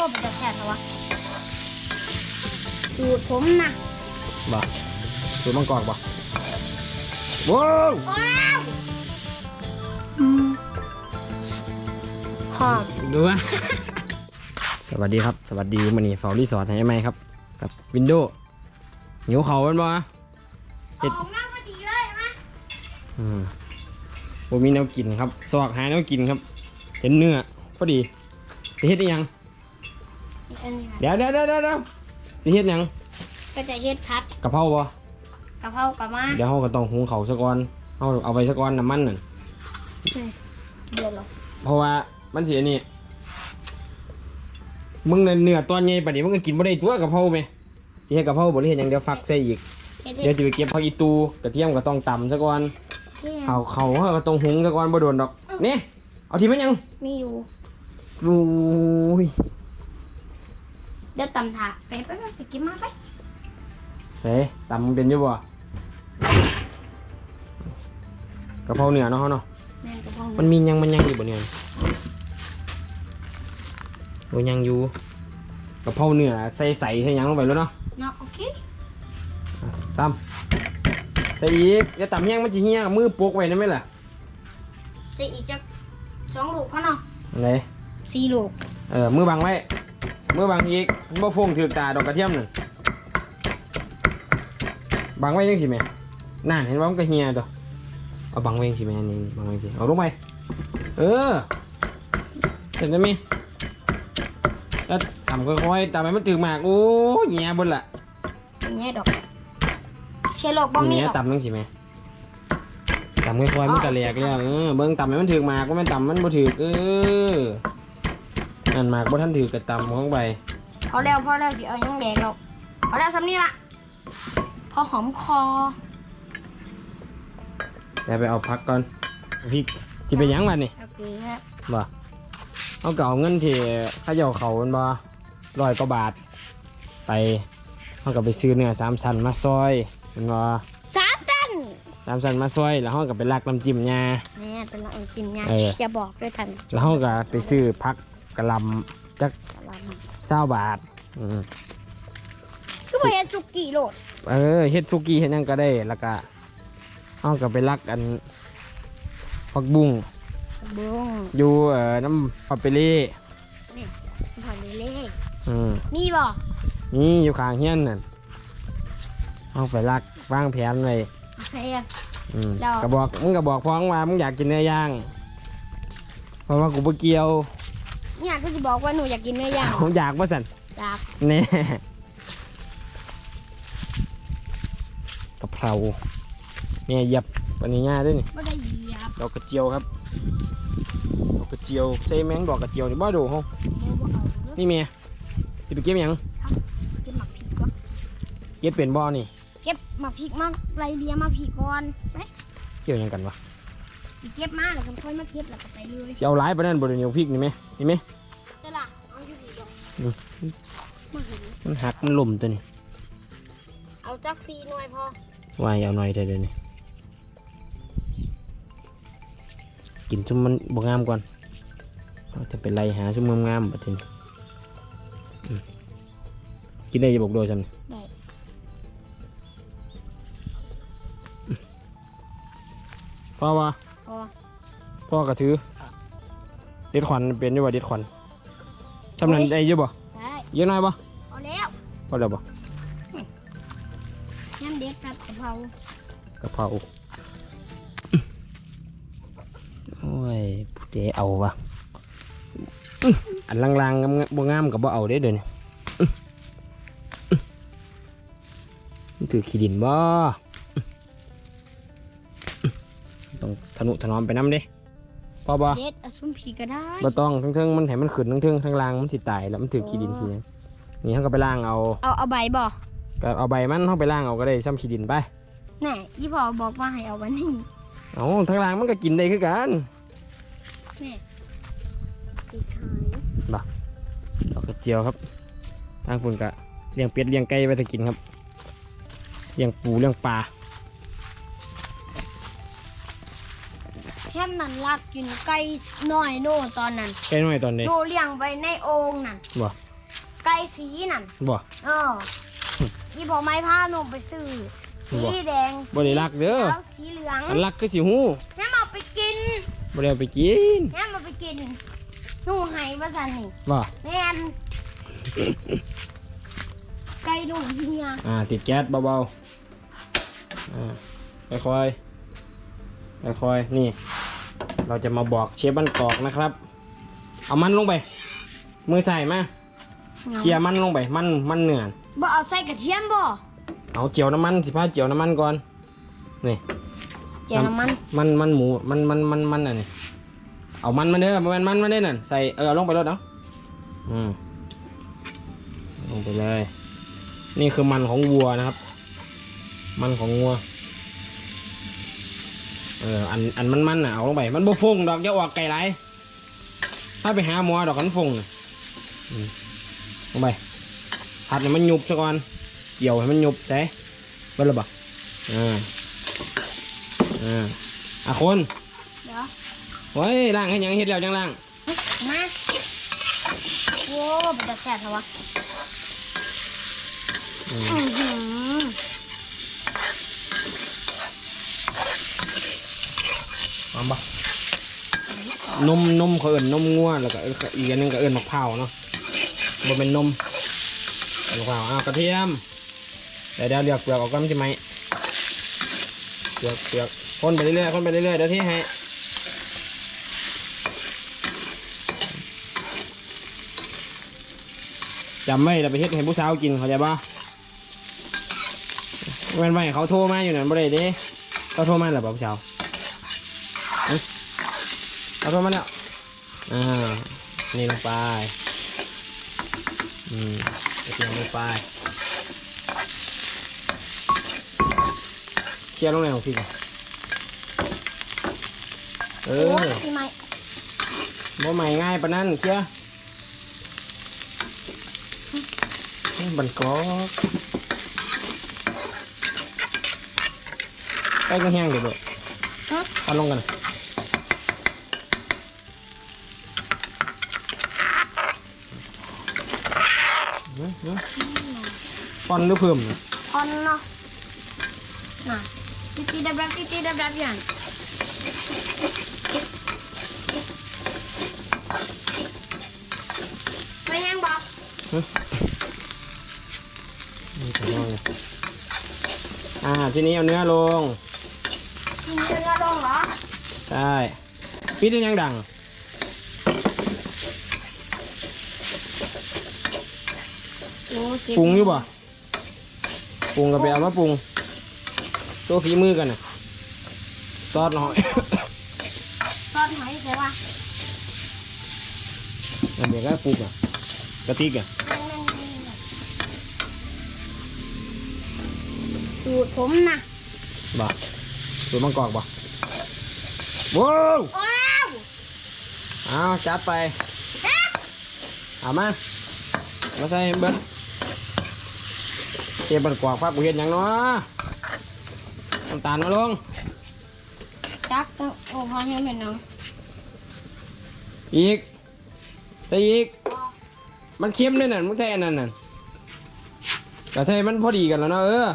เป็นจะแค่เท่าวะสูตรผมนะบ่สูตรมังกรบ่ว้าวว้าวอืมหอมดูว่า สวัสดีครับ สวัสดีมันนี่เฝ้ารีสอร์ทให้ไหมครับ กับวินโดว์หิวเขาเป็นบ่เฮ็ดของนั่งพอดีเลยนะอืมผมมีแนวกินครับซอกหาแนวกินครับ เห็นเนื้อพอดีสิเฮ็ดอิหยัง อันนี้ค่ะเดี๋ยวเดี๋ยวเดี๋ยวเดี๋ยวสิเฮ็ดหยังก็จะเฮ็ดพัดกะเพราบ่กะเพรากับมาเดี๋ยวเราก็ต้องหุงเขาวซะก่อนเอาเอาไปซะก่อนน้ำมันนั่นเดี๋ยวเหรอเพราะว่ามันสิอันนี้มึงน่ะเนื้อตอนใหญ่ปานนี้มึงก็กินบ่ได้ตัวกะเพราไหมสิเฮ็ดกะเพราบ่ได้เฮ็ดหยังเดี๋ยวฟักใส่อีก เฮ็ดเดี๋ยวเฮ็ดจะไปเก็บผักอีตูกระเทียมก็ต้องตำซะก่อนเฮ็ดเอาเขาเขาก็ต้องหุงซะก่อนบ่โดนดอกนี่เอาทีมันยังมีอยู่โอ้ยเดี๋ยวตำถาดไปไปไปไปกินมาไปเฮ้ตำมันเป็นอยู่บ่กะเพราเนื้อเนาะเฮาเนาะแม่นกะเพรามันมียังมันยังอยู่บ่เนี่ยโอ้ยังอยู่กะเพราเนื้อใส่ใส่ใส่หยังลงไปแล้วเนาะเนาะโอเคตำแต่อีกอย่าตำแห้งมันจะเหี้ยมือปกไว้ได้ไหมล่ะจะอีกจะสองลูกพอเนาะอะไรสี่ลูกเออมือบังไว้ มือบังอีกบ่ฟงถือตาดอกกระเทียมนั่นบังไว้ยังสิแม่นั่นเห็นว่ามันก็เหี้ยตัวเอาบังไว้ยังสิแม่นี่นี่บังไว้สิเอาลงไปเออเห็นไหมแล้วทำค่อยๆตามไปมันถึงมากโอ้ยเหี้ยบนละอย่างเงี้ยดอกเชื้อโรคบ่มีนี่ดอกตำยังสิแม่ตำค่อยๆมันก็แหลกแล้วเออเบิ่งตำให้มันถึงมากก็ไม่นตำมันบ่ถึกเออ นั่นมากบ่ทันถึกก็ตำของไปพอแล้วพอแล้วสิเอายังแดงดอกเอาแล้วสำนี้ละพอหอมคอแต่ไปเอาพักก่อนพริกที่ไปหยังมันนี่โอเคฮะบ่เอาเก่าเงินที่เข้าเจ้าเขามันบ่ร้อยกว่าบาท ไปเขาก็ไปซื้อเนื้อสามชั้นมาซอยมันบ่สามตันสามชั้นมาซอยแล้วเขาก็ไปลักน้ำจิ้มยาแม่เป็นละอังจิมยาเออจะบอกด้วยทันแล้วเขาก็ไปซื้อพัก กะหลำจักกะลเศร้าบาทอืมำคือว่าเฮ็ดสุกี้โลดเออเฮ็ดซุกี้เฮ็ดหยังก็ได้แล้วก็เขาก็ไปลักอันผักบุ้งเบิ้งอยู่เอ่อน้ำปาเปเล่พอเล่อืมๆมีบ่นี่อยู่ข้างเฮียนนั่นเอาไปลักวางแผนไว้โอเคอืมแล้ว ก็บอกมึงก็บอกพ้องว่ามึงอยากกินเนื้อย่างเพราะว่ากูบ่เกี่ยว เนี่ยก็จะบอกว่าหนูอยากกินเนื้อย่างผมอยากบ่สั่นอยากแน่กะเพราเนี่ยเหยับปันนี้ง่ายด้วยนี่ไม่ได้เหยียบดอกกระเจียวครับดอกกระเจียวใส่แมงดอกกระเจียวนี่บ่ดูเฮาโมบ่เอาเด้อนี่เมียสิไปเก็บหยังเก็บหมักพริกก่อนเก็บเป็นบ่นี่ เก็บหมักพริกมาไรเลียมาพริกก่อนไปเกี่ยวหยังกันวะ เก็บมาแล้วก็ค่อยมาเก็บแล้วก็ไปเลยสิเอาหลายปานนั้นบ่ได้เหนียวพริกนี่แม่นี่แม่ใช่ล่ะเอาอยู่ดีดอกอืมมาเห็นมันหักมันล่มตัวนี้เอาจักซีหน่วยพอวายเอาหน่อยเถอะเดี๋ยวนี้กินชุ่มมันบงามก่อนเราจะไปไล่หาชุ่มงามๆบัดทีนี้อืมกินได้อยังบอกโดยจำนี่ได้พ่อว่า พอพ่อกระถือเด็ดขวัญเป็นด้วยว่าเด็ดขวัญจำนั้นได้เยอะบ่ได้เยอะน้อยบ่เอาแล้วพอแล้วบ่งั้นเด็ดกับกะเพรากะเพราโอ้ยผู้เดเอาวะอื้ออันลางๆงามๆบ่งามกับบ่เอาเด้เดี๋ยวนี้อื้ออื้อมันถือขี้ดินบ่อื้อต้องทะนุถนอมไปน้ำเด้พ อบ่เด็ดเอาซุ่มผีก็ได้บ่ต้องทั้งเทิงๆมันให้มันขึ้นทั้งเทิงๆทั้งล่างมันสิตายแล้วมันถือขี้ดินขี้หยังนี่เขาก็ไปล้างเอาเอาเอาใบบ่ก็เอาใบมันเขาไปล้างเอาก็ได้ซ้ำขี้ดินไปแน่ยี่พอบอกว่าให้เอาวันนี้เอาทั้งล่างมันก็กินได้คือกันแน่ติดหายดอกกระเจียวครับทางฝุ่นกะเลี้ยงเป็ดเลี้ยงไก่ไว้ถ้ากินครับเลี้ยงปูเลี้ยงปลา แค่นั้นลักกินไก่น้อยโน่ตอนนั้นไก่น้อยตอนนี้โน่เลี้ยงไว้ในโอ่งนั่นบ่ไก่สีนั่นบ่เออยี่พอไม้ผ้าหนุ่มไปซื้อสีบ่แดงบ่ได้รักเด้อแล้วสีเหลืองอันรักคือสิฮู้แม่มาไปกินบ่ได้เอาไปกินแม่มาไปกินหนูไห้มาสันนี่บ่แม่นไก่หนุ่มเฮียอ่าติดแก๊สเบาๆอ่าค่อยๆค่อยๆนี่ เราจะมาบอกเชฟบ้านกอกนะครับ เอามันลงไป มือใส่มาเคลียร์มันลงไป มันมันเนื้อบ่เอาใส่กระเทียมบ่เอาเจียวน้ำมันสิพาเจียวน้ำมันก่อนนี่เจียวน้ำมันมันมันหมูมันมันมันมันอันนี้เอามันมาเด้อมันมันมาเด้อนั่นใส่เออเอาลงไปรถเนาะอืมลงไปเลย นี่คือมันของวัวนะครับ มันของวัว เอออันอันมันมันน่ะเอาลงไปมันบ่ฟงดอกอย่าออกไก่ไรถ้าไปหาหมอดอกกันฟงน่ะอืมลงไปผัดให้มันยุบซะก่อนเกี่ยวให้มันยุบใช่เบิ่ละบ่อ่าอ่าอะคนเดี๋ยวเฮ้ยล่างให้หยังเฮ็ดแล้วจังล่างมาโว้เป็นตะแสบเหรอวะอืม อื้อหือหอมนมนมเขาเอิ้นนมงัวแล้วก็อีกอันหนึงก็เอิ้นมะพร้าวเนาะบ่เป็นนมมะพร้าวอ้าวกระเทียมเดี๋ยวเดี๋ยวเลือกเปลือกออกก่อนใช่ไหมเปลือกเปลือกคนไปเรื่อยๆคนไปเรื่อยๆเดี๋ยวที่ให้จำไว้เราไปเฮ็ดให้ผู้สาวกินเข้าใจปะแม่นไว้เขาโทรมาอยู่นั่นบ่ได้เด้เขาโทรมาแล้วบ่ผู้สาว เอาตัวมันแล้วอ่านี่ลงไปอืมกระเทียมลงไปเคลียร์ลงในของพี่ก่อนเอโอ้อยสิไหมบ่ใหม่ง่ายปะนั่นเคลียร์อืมบันกอกไปก็แห้งเดี๋ยวเดี๋ยวฮะเอาลงกันนะเดี๋ยวเดี๋ยว ปอนหรือเพิ่มเนี่ยอนเนาะน่ะตีตีดับดับตีตีดับดับอย่างไม่แห้งบอกนี่ขอลองเลยอ่า ทีนี้เอาเนื้อลงกินเนื้อลงเหรอใช่ปิดได้ยังดัง โอ้เจ็บปรุงอยู่บ่ปรุงก็ไปเอามาปรุงตัวฝีมือกันน่ะซอสหน่อย ซอสหอยใส่ว่าอันเดี๋ยวก็ปรุงอะกระติกอะสูตรผมนะบ่ตัวมังกรบ่ว้าวว้าวเอาจัดไป เอ๊ะเอามามาใส่เบิ้ล เก็บบันกวากภาพกูเห็นอย่างเนาะน้ำตาลมาลงจักโอ้พอเห็นเป็นน้องอีกใส่อีก มันเค็มด้วยน่ะมึงใส่อันนั้นน่ะแต่ใส่มันพอดีกันแล้วเนาะเออ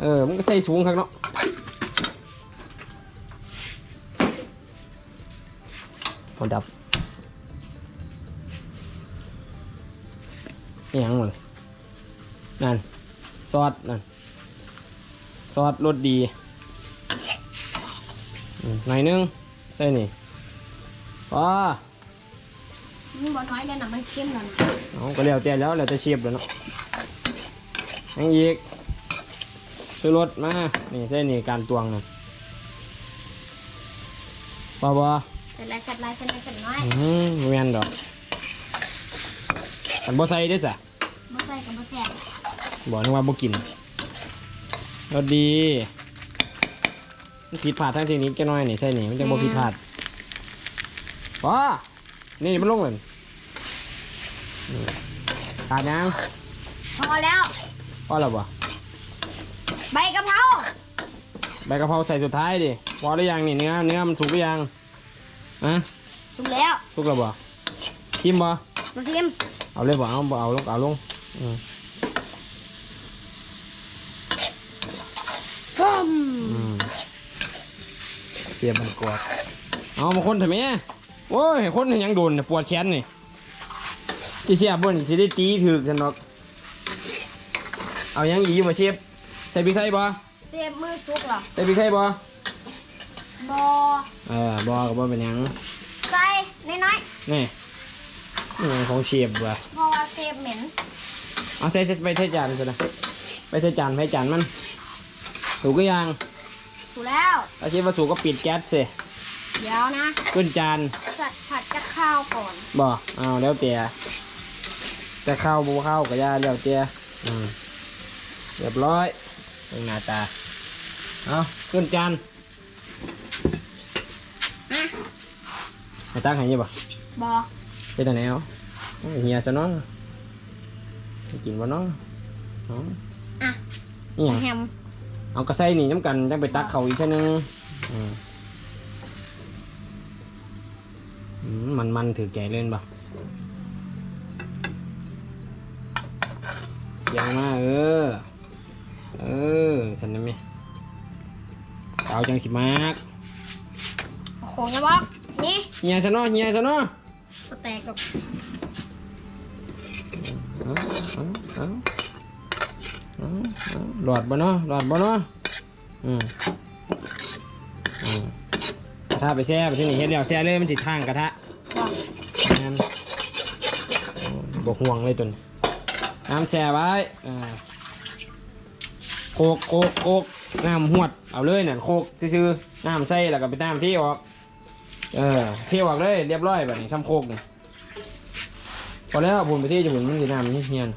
เออมึงก็ใส่สูงครับเนาะพอดับอิหยังหมดเลยนั่น ซอสนั่นซอสรสดีอืมหน่อยนึงใส่นี่พอมึงบอกน้อยเลยนะมันเค็มแล้วนะเอาก็แล้วแต่แล้วแล้วแต่เชียบแล้วเนาะยังอีกซื้อรถมา นี่ใช่นี่การตวงนะบ่บ่เสร็จแล้วเสร็จแล้วเสร็จแล้วเสร็จน้อยอืมบ่แม่นดอกมันบ่ใส่เด้อสะมาใส่กับมาแซ่บ บอกนึกว่าบ่กินรสดีมันผิดพลาดทางเทคนิคแค่น้อยนี่ใช่นี่มันจะบ่ผิดพลาดบ่นี่มันลงเลยนี่ขาดยังพอแล้วพอแล้วบ่ใบกะเพราใบกะเพราใส่สุดท้ายดิพอหรือยังนี่เนื้อเนื้อมันสุกหรือยังอะถูกแล้วสุกแล้วบ่ชิมบ่มาชิมเอาเลยบ่เอาบ่เอาลงเอาลงอืม ก้ม อืมเสียบันกอดเอามาคนทำไมโอ้ยคนยังโดนน่ะปวดแขนนี่จะเสียบ่นี่สิได้ตีถึกกันดอกเอายังอีกบ่เชฟใส่พริกไทยบ่เสียบมือซุกเหรอใส่พริกไทยบ่บอเออบ่ก็บ่เป็นหยังใส่น้อยนี่นี่มันของเชฟว่ะๆเพราะว่าเสียบเหม็นเอาใส่ใส่ไปใส่จานซะนะไปใส่จานไปจานมันถูกก็ยัง ถูกแล้วเอาเชฟว่าสูกก็ปิดแก๊สสิเดี๋ยวนะขึ้นจานจัดผัดจะข้าวก่อน บ่เอาแล้วแต่แต่ข้าวบูข้าวก็ย่าแล้วแต่อืมเรียบร้อยเป็นหน้าตาเอาขึ้นจานอะให้ตั้งให้ยี่บ่บอไปทางไหนเอาโอ้ยเฮียซะเนาะให้กินบ่เนาะเอาอะนี่หยังแฮม เอากระใส่นี่น้ำกันจังไปตักเขาอีกเท่านึงอืมอืมมันมันถือแก่เล่นบ่เสียงมาเออ เออสันนั่นไหมเอาจังสิมากโอ้โหนะบอกนี่เฮียซะเนาะเฮียซะเนาะก็แตกหรอกเอาเอาเอาเอาเอา หลอดบ่เนาะหลอดบ่เนาะอืมอืมกระทะไปแช่ไปที่นี่เฮ็ดแล้วแช่เลยมันสิทางกระทะบอกงั้นบกห่วงเลยจนน้ำแช่ไว้อ่าโคกโคกโคกน้ำหวดเอาเลยเนี่ยโคกซื่อน้ำใส่แล้วก็ไปน้ำที่ออกเออเที่ออกเลยเรียบร้อยแบบนี้ซ้ำโคกเนี่ยพอแล้วผมไปที่จะผมมันสีน้ำนี่เฮียน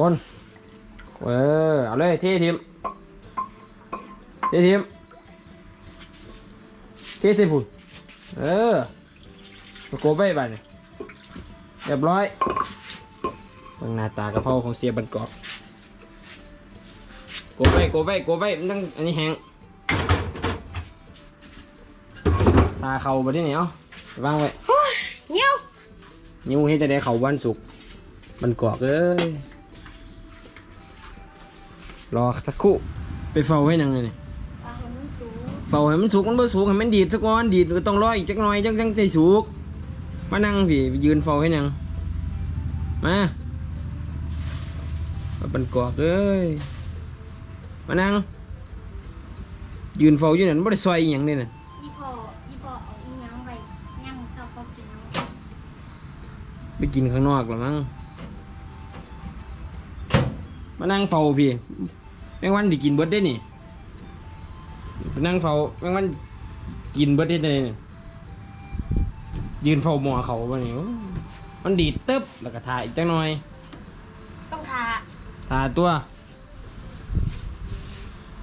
คนเออ เอาเลยเที่ทิมเที่ทิมเทใส่ผุนเออตะโกไปบ้านนี่เรียบร้อยเบิ่งหน้าตากระเพราของเสียบันกอกโกไปโกไปโกไปมันต้องอันนี้แห้งตาเข่าไปที่ไหนเอ้าวางไว้โอ้ยเยี่ยวนิ้วให้จะได้เข่าวันสุกร์บันกอกเอ้ย รอสักครู่ไปเฝ้าให้นังเลยนี่ปลาหมึกสูงเป่าให้มันสุกมันบ่สุกให้มันดีดซะก่อนดีดก็ต้องรออีกจักหน่อยจังจังสิสุกมานั่งพี่ไปยืนเฝ้าให้นังมามาเป็นกอกเอ้ยมานั่งยืนเฝ้าอยู่นั่นบ่ได้ซอยอีหยังเลยน่ะอีพออีพอเอาอีหยังไปย่างเศร้าก็กินเอาไปกินข้างนอกหรอมั้งมานั่งเฝ้าพี่ แมงวันสิกินเบิดได้นี่ไปนั่งเฝ้าแมงวันกินเบิดได้เลยนี่ยืนเฝ้าหม้อเขาบ่นี่โอ้มันดีดตึ๊บแล้วก็ถ่ายอีกจังหน่อยต้องทาทาตัว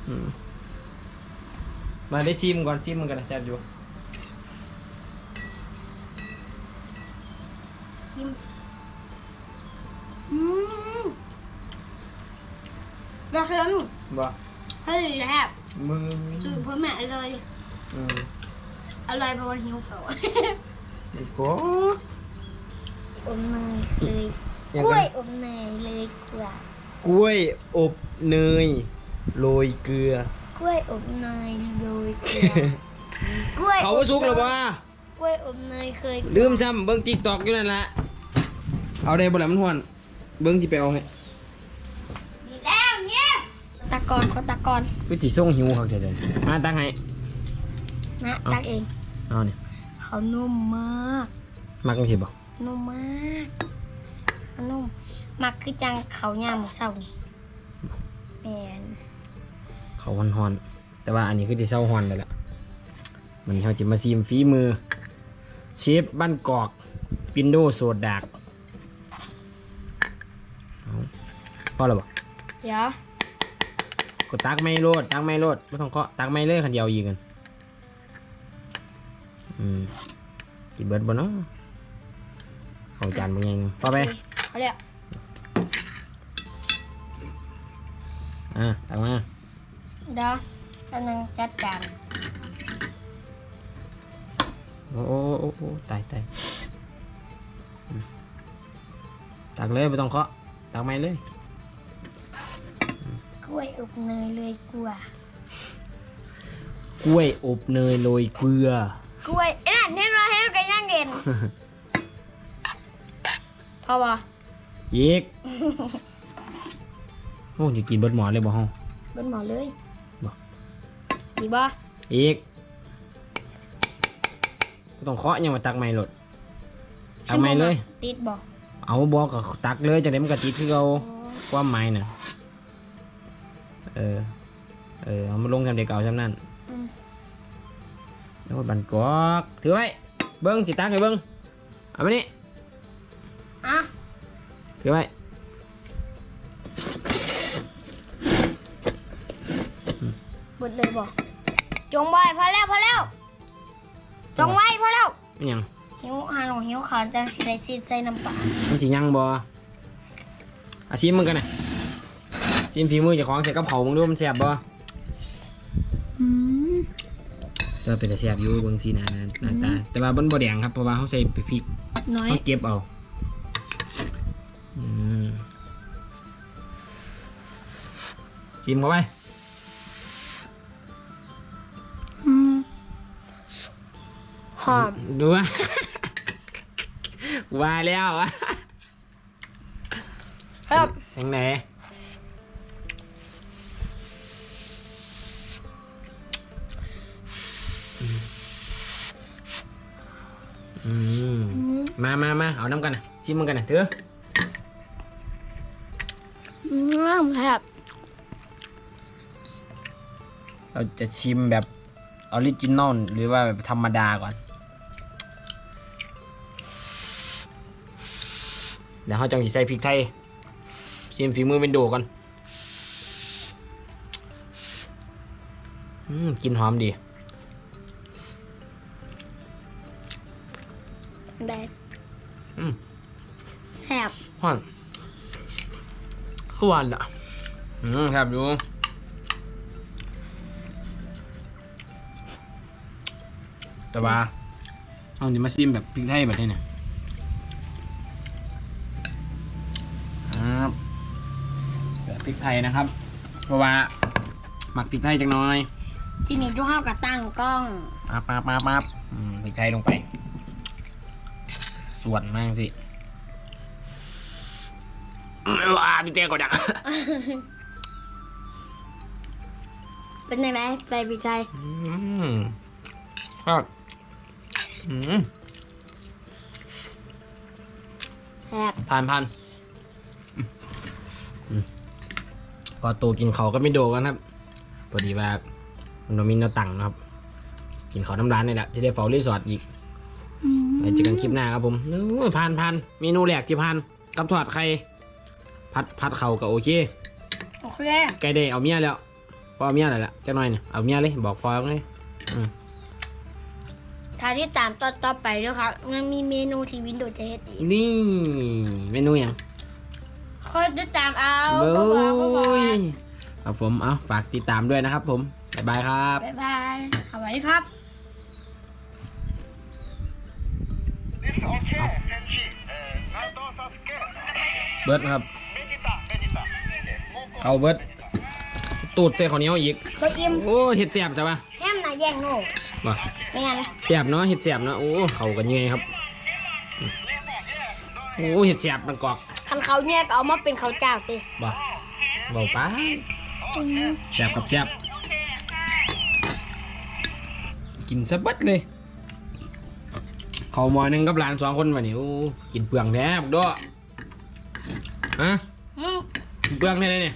อืมมาได้ชิมก่อนชิมมันกันนะแซ่บอยู่ทิม กระเทียมบ่เฮ้ยแฮบมือสูตรพ่อแม่เลยอืมอร่อยเพราะว่าหิวเขาอีกโก้อมเนยเลยยังกล้ไงวยอมเนยเลยกว่ากล้วยอบเนยโรยเกลือกล้วยอมเนยโรยเกลือกล้วยเขาว่าสุกหรือวะกล้วยอมเนยเคยลืมซ้ำเบิ้งติ๊กตอกอยู่นั่นละเอาได้บ่ละมันหวนเบิ้งที่ไปเอาให้ดีแล้วเนี่ย ตะกอนเขาตะกอนก็สิส่งหิวเขาเฉยๆมาตั้งให้ นะเอา ตักเอง เอาเนี่ยเขานุ่มมาก มักจังสิบ่นุ่มมากเขานุ่มมักคือจังเขาย่างมือเศร้านี่แมนเขาฮอนๆแต่ว่าอันนี้คือที่เศร้าฮอนเลยล่ะมันเขาจะมาซีมฝีมือเชฟบ้านกอกปินโดโซดากเอาพอแล้วบ่เดี๋ยว ก็ตักไม่โลดตักไม่โลดไม่ต้องเคาะตักไม่เลยคันเดียวยิงกันอืมกินเบิดบ่เนาะเข้าจานบางอย่างพอไปเอาเดี๋ยวอะตักมาเดี๋ยวกำลังจัดการโอ้โอ้โอ้โอ้ตายตายอืมตักเลยไม่ต้องเคาะตักไม่เลย กล้วยอบเนยเลยกลัว กล้วยอบเนยโรยเกลือ กล้วยเอ้ยนั่นเห็นมาให้กันย่างเด่นพอบ่อีกโอ้จะกินเบิดหมอเลยบ่ห้องบนหมอเลยบ่ อีกบ่อีกบ่ต้องเคาะยังมาตักไม่หลดตักไม่เลย ติดบ่เอาบอกกับตักเลยจะได้มันกระติดคือเอาความหมายน่ะ เออ เออเอามาลงทำเด็กเก่าจำนั่นอืมโอ้ยบันกอกถือไว้ เบิ้งสิตักให้เบิ้งเอามานี่อะถือไว้บดเลยบ่จงไว้พอแล้วพอแล้วจงไว้พอแล้วไม่ยังหิวหาหนูหิวขาวจังสิได้สิใส่น้ำปลามันสิยังบ่อาชิมมึงกันนะ ชิมฝีมือเจ้าของใส่กับเขาวมึงดูมันแซ่บบ่อืมแต่ว่าเป็นแต่แซ่บอยู่เบิ่งสีหน้าหน้าหน้าตาแต่ว่ามันบ่แดงครับเพราะว่าเขาใส่พริกน้อยเขาเก็บเอาอืมชิมเข้าไปอืมหอมดูว่า ว่าแล้ววะครับ ทางไหน เอาน้ำกันนะชิมมันกันนะเถอะอืมครับเราจะชิมแบบออริจินอลหรือว่าแบบธรรมดาก่อนเดี๋ยวเขาจังสิใส่พริกไทยชิมฝีมือเป็นโดก่อนอืมกลินหอมดีได้ คือหวานอะ อืมครับอยู่แต่ว่าเอานี่มาซิมแบบพริกไทยแบบนี้เนี่ยครับแบบพริกไทยนะครับ เพราะว่าหมักพริกไทยจังน้อย ที่นี่ทุกข้าวกับตั้งกล้องปั๊บปั๊บปั๊บปั๊บอืมพริกไทยลงไป ส่วนมากสิ ว้าพี่เต้ก็ดังเป็นยังไงใส่พริกไทยอืมครับอืมแซ่บผ่านผ่านพอตูกินเขาก็ไม่โดกันครับพอดีว่ามันมีแนตังค์นะครับ กินเขาน้ำร้านนี่แหละจะได้เฝ้ารีสอร์ทอีกไว้เจอกันคลิปหน้าครับผมโอ้ยผ่านผ่านเมนูแรกที่ผ่านกับทอดไข่ ผัดผัดเข่าก็โอเค โอเคใกล้ได้เอาเมียแล้วพอเอาเมียแล้วล่ะจักหน่อยเนี่ยเอาเมียเลยบอกพอเลยอืมถ้าที่ตามต่อต่อไปด้วยครับ มันมีเมนูที่วินโดว์จะเฮ็ดอีกนี่เมนูหยังคอยติดตามเอาโอ้บ่บอกบ่บอกยครับผมเอาฝากติดตามด้วยนะครับ ผมบ๊ายบายครับบ๊ายบายสวัสดีครับ This okay, Kenshi. Uh, Naruto Sasuke. เบิร์ดครับ Vegeta, Vegeta. Okay, เอาเบิร์ดตูดใส่ข้าวเหนียวอีกเคยอิ่มโอ้เห็ดแสบจ้ะปะแฮมน่ะแย่งโน่มาไม่งั้นแสบเนาะเห็ดแสบเนาะโอ้เขากันยังไงครับโอ้เห็ดแสบมันกอกคันเขาเนี่ยก็เอามาเป็นเขาวเจ้าติบ่เบาไปแสบกับแสบกินสะบัดเลยเขาหมอหนึงกับหลานสองคนวันนี้โอ้กินเปลืองแทบด้วยฮะอืมกินเปลืองได้เลยเนี่ย